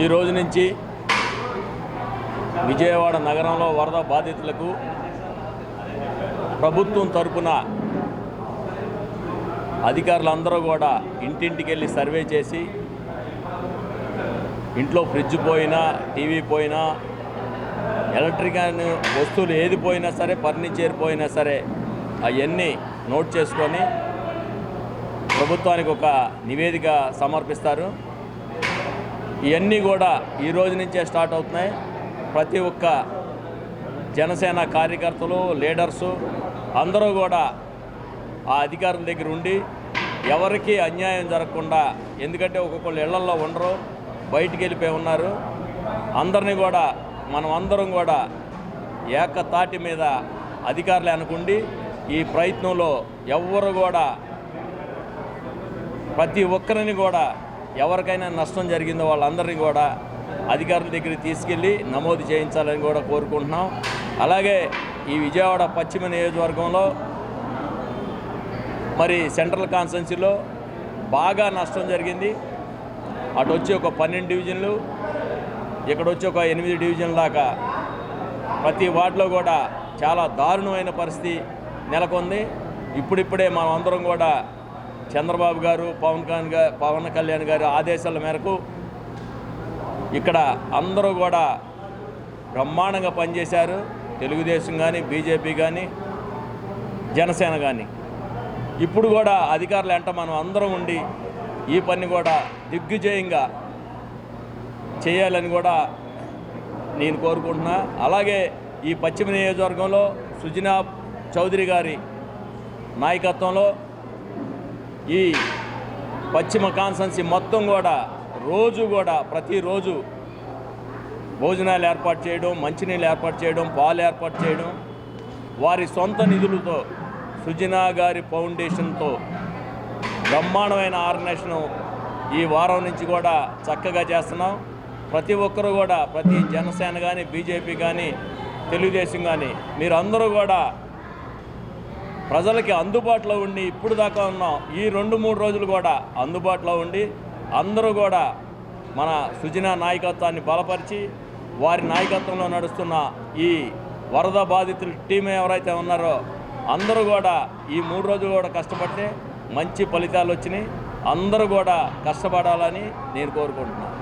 ఈ రోజు నుంచి విజయవాడ నగరంలో వరద బాధితులకు ప్రభుత్వం తరపున అధికారులందరూ కూడా ఇంటింటికి వెళ్ళి సర్వే చేసి ఇంట్లో ఫ్రిడ్జ్ పోయినా టీవీ పోయినా ఎలక్ట్రిక్ వస్తువులు ఏది పోయినా సరే ఫర్నిచర్ పోయినా సరే అవన్నీ నోట్ చేసుకొని ప్రభుత్వానికి ఒక నివేదిక సమర్పిస్తారు. ఇవన్నీ కూడా ఈ రోజు నుంచే స్టార్ట్ అవుతున్నాయి. ప్రతి ఒక్క జనసేన కార్యకర్తలు లీడర్సు అందరూ కూడా ఆ అధికారుల దగ్గర ఉండి ఎవరికి అన్యాయం జరగకుండా ఎందుకంటే ఒక్కొక్కళ్ళు ఇళ్ళల్లో ఉండరు బయటికి వెళ్ళిపోయి ఉన్నారు. అందరినీ కూడా మనం అందరం కూడా ఏకతాటి మీద అధికారులే అనుకుండి ఈ ప్రయత్నంలో ఎవ్వరు కూడా ప్రతి ఒక్కరిని కూడా ఎవరికైనా నష్టం జరిగిందో వాళ్ళందరినీ కూడా అధికారుల దగ్గరికి తీసుకెళ్ళి నమోదు చేయించాలని కూడా కోరుకుంటున్నాం. అలాగే ఈ విజయవాడ పశ్చిమ నియోజకవర్గంలో మరి సెంట్రల్ కాన్స్టెన్సీలో బాగా నష్టం జరిగింది. అటు వచ్చి ఒక పన్నెండు డివిజన్లు ఇక్కడ వచ్చి ఒక ఎనిమిది డివిజన్ల దాకా ప్రతి వార్డులో కూడా చాలా దారుణమైన పరిస్థితి నెలకొంది. ఇప్పుడిప్పుడే మనం అందరం కూడా చంద్రబాబు గారు పవన్ కళ్యాణ్ గారు పవన్ కళ్యాణ్ గారి ఆదేశాల మేరకు ఇక్కడ అందరూ కూడా బ్రహ్మాండంగా పనిచేశారు. తెలుగుదేశం కానీ బీజేపీ కానీ జనసేన కానీ ఇప్పుడు కూడా అధికారులు వెంట మనం అందరం ఉండి ఈ పని కూడా దిగ్విజయంగా చేయాలని కూడా నేను కోరుకుంటున్నా. అలాగే ఈ పశ్చిమ నియోజకవర్గంలో సుజనా చౌదరి గారి నాయకత్వంలో ఈ పశ్చిమ కాన్సన్సీ మొత్తం కూడా రోజు కూడా ప్రతిరోజు భోజనాలు ఏర్పాటు చేయడం మంచినీళ్ళు ఏర్పాటు చేయడం పాలు ఏర్పాటు చేయడం వారి సొంత నిధులతో సుజనా గారి ఫౌండేషన్తో బ్రహ్మాండమైన ఆర్గనైజేషన్ ఈ వారం నుంచి కూడా చక్కగా చేస్తున్నాం. ప్రతి ఒక్కరు కూడా ప్రతి జనసేన కానీ బీజేపీ కానీ తెలుగుదేశం కానీ మీరు అందరూ కూడా ప్రజలకి అందుబాటులో ఉండి ఇప్పుడు దాకా ఉన్నాం ఈ రెండు మూడు రోజులు కూడా అందుబాటులో ఉండి అందరూ కూడా మన సుజనా నాయకత్వాన్ని బలపరిచి వారి నాయకత్వంలో నడుస్తున్న ఈ వరద బాధితుల టీం ఎవరైతే ఉన్నారో అందరూ కూడా ఈ మూడు రోజులు కూడా కష్టపడితే మంచి ఫలితాలు వచ్చినాయి. అందరూ కూడా కష్టపడాలని నేను కోరుకుంటున్నాను.